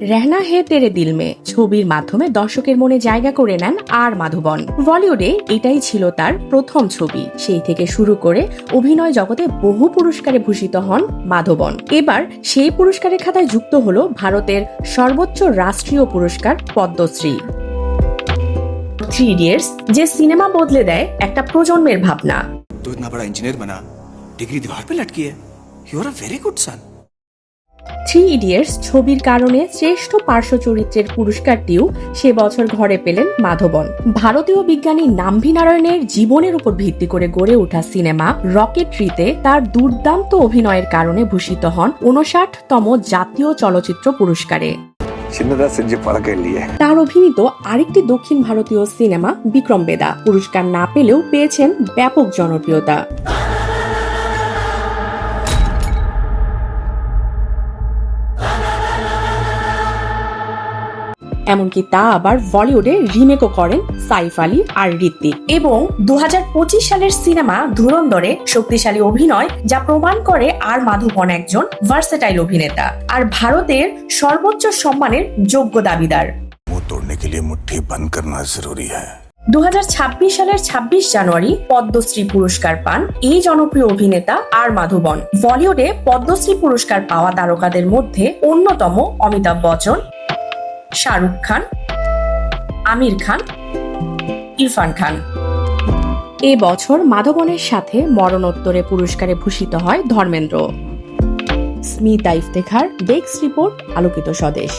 রেহনা হে তেরে দিল মে। ছবির মাধ্যমে দর্শকের মনে জায়গা করে নেন আর মাধবন। বলিউডে এটাই ছিল তার প্রথম ছবি। সেই থেকে শুরু করে অভিনয় জগতে বহু পুরস্কারে ভূষিত হন মাধবন। এবার সেই পুরস্কারের খাতায় যুক্ত হল ভারতের সর্বোচ্চ রাষ্ট্রীয় পুরস্কার পদ্মশ্রী। থ্রি ইডিয়ার্স যে সিনেমা বদলে দেয় একটা প্রজন্মের ভাবনা। বড় ইঞ্জিনিয়ার বানা। Degree pay you are a very good son three idiots ছবির কারণে শ্রেষ্ঠ পার্শ্ব চরিত্রের পুরস্কারটিও সে বছর ঘরে পেলেন মাধবন। ভারতীয় বিজ্ঞানী নাম্ভি নারায়ণের জীবনের উপর ভিত্তি করে গড়ে ওঠা সিনেমা রকেটরিতে তার দুর্দান্ত অভিনয়ের কারণে ভূষিত হন উনষাটতম জাতীয় চলচ্চিত্র পুরস্কারে। তার অভিনীত আরেকটি দক্ষিণ ভারতীয় সিনেমা বিক্রম বেদা। পুরস্কার না পেলেও পেয়েছেন ব্যাপক জনপ্রিয়তা। এমনকি তা আবার বলিউডে রিমেকও করেন সাইফ আলী আর ঋত্বিক এবং দু সালের সিনেমা ধুরন্ধরে শক্তিশালী অভিনয় যা প্রমাণ করে আর মাধবন একজন ভার্সেটাইল অভিনেতা আর ভারতের সর্বোচ্চ সম্মানের যোগ্য দাবিদার मुंह तोड़ने के लिए मुट्ठी बंद करना जरूरी है দু সালের ২৬ জানুয়ারি পদ্মশ্রী পুরস্কার পান এই জনপ্রিয় অভিনেতা আর মাধবন বলিউডে পদ্মশ্রী পুরস্কার পাওয়া তারকাদের মধ্যে অন্যতম অমিতাভ বচ্চন শাহরুখ খান, আমির খান, ইরফান খান। এ বছর মাধবনের সাথে মরণোত্তরে পুরস্কারে ভূষিত হয় ধর্মেন্দ্র। স্মিতা ইফতেখার ডেস্ক রিপোর্ট, আলোকিত স্বদেশ।